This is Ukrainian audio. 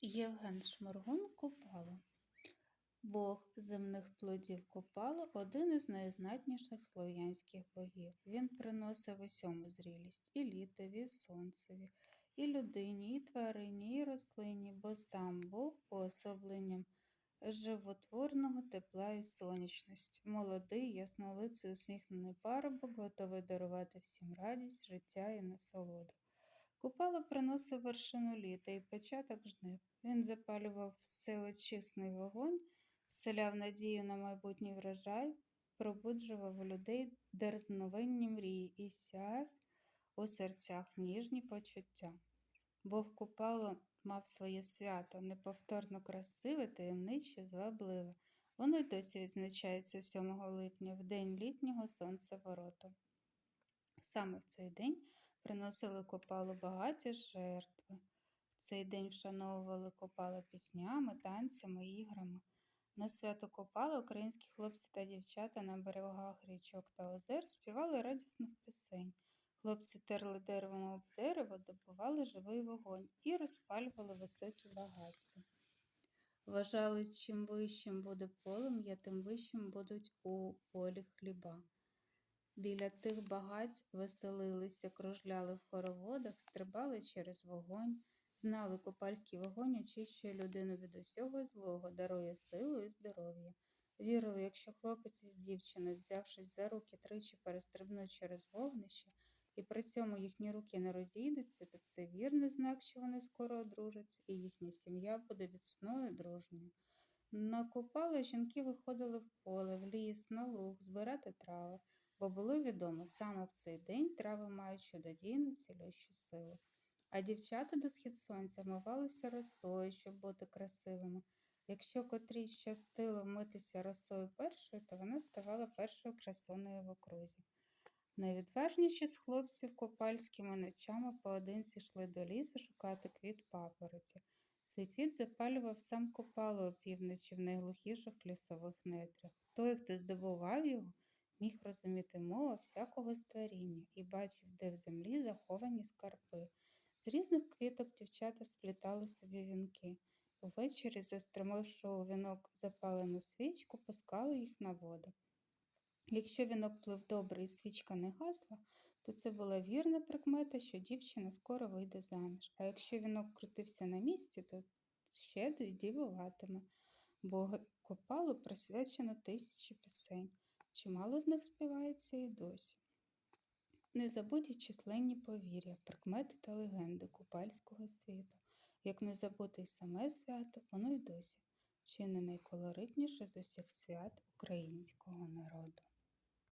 Євген Шморгун Купало Бог земних плодів Купало – один із найзнатніших слов'янських богів. Він приносив усьому зрілість – і літові, і сонцеві, і людині, і тварині, і рослині, бо сам Бог уособленням животворного тепла і сонячності. Молодий, яснолиций, усміхнений парубок, готовий дарувати всім радість, життя і насолоду. Купало приносив вершину літа і початок жнив. Він запалював всеочисний вогонь, вселяв надію на майбутній врожай, пробуджував у людей дерзновенні мрії і сяв у серцях ніжні почуття. Бог Купало мав своє свято, неповторно красиве, таємниче, звабливе. Воно й досі відзначається 7 липня, в день літнього сонцевороту. Саме в цей день приносили копалу багаті жертви. В цей день вшановували копало піснями, танцями, іграми. На свято Копала українські хлопці та дівчата на берегах річок та озер співали радісних пісень. Хлопці терли деревом об дерево, добували живий вогонь і розпалювали високі багаття. Вважали, чим вищим буде полум'я, тим вищим будуть у полі хліба. Біля тих багать веселилися, кружляли в хороводах, стрибали через вогонь, знали копальський вогонь очищує людину від усього злого, дарує силу і здоров'я. Вірили, якщо хлопець із дівчиною, взявшись за руки тричі перестрибнуть через вогнище, і при цьому їхні руки не розійдуться, то це вірний знак, що вони скоро одружаться, і їхня сім'я буде міцною дружньою. На купали жінки виходили в поле, в ліс, на луг, збирати трави бо було відомо, саме в цей день трави мають чудодійну цілющу силу. А дівчата до схід сонця вмивалися росою, щоб бути красивими. Якщо котрійсь щастило вмитися росою першою, то вона ставала першою красуною в окрузі. Найвідважніші з хлопців копальськими ночами поодинці йшли до лісу шукати квіт папороті. Цей квіт запалював сам копало опівночі в найглухіших лісових нетрях. Той, хто здобував його, міг розуміти мову всякого створіння і бачив, де в землі заховані скарби. З різних квіток дівчата сплітали собі вінки. Увечері, застромивши у вінок запалену свічку, пускали їх на воду. Якщо вінок плив добре і свічка не гасла, то це була вірна прикмета, що дівчина скоро вийде заміж. А якщо вінок крутився на місці, то ще дивуватиме, бо копалу присвячено тисячі пісень. Чимало з них співається і досі. Незабуті численні повір'я, прикмети та легенди купальського світу. Як не забути й саме свято, воно й досі, чи не найколоритніше з усіх свят українського народу.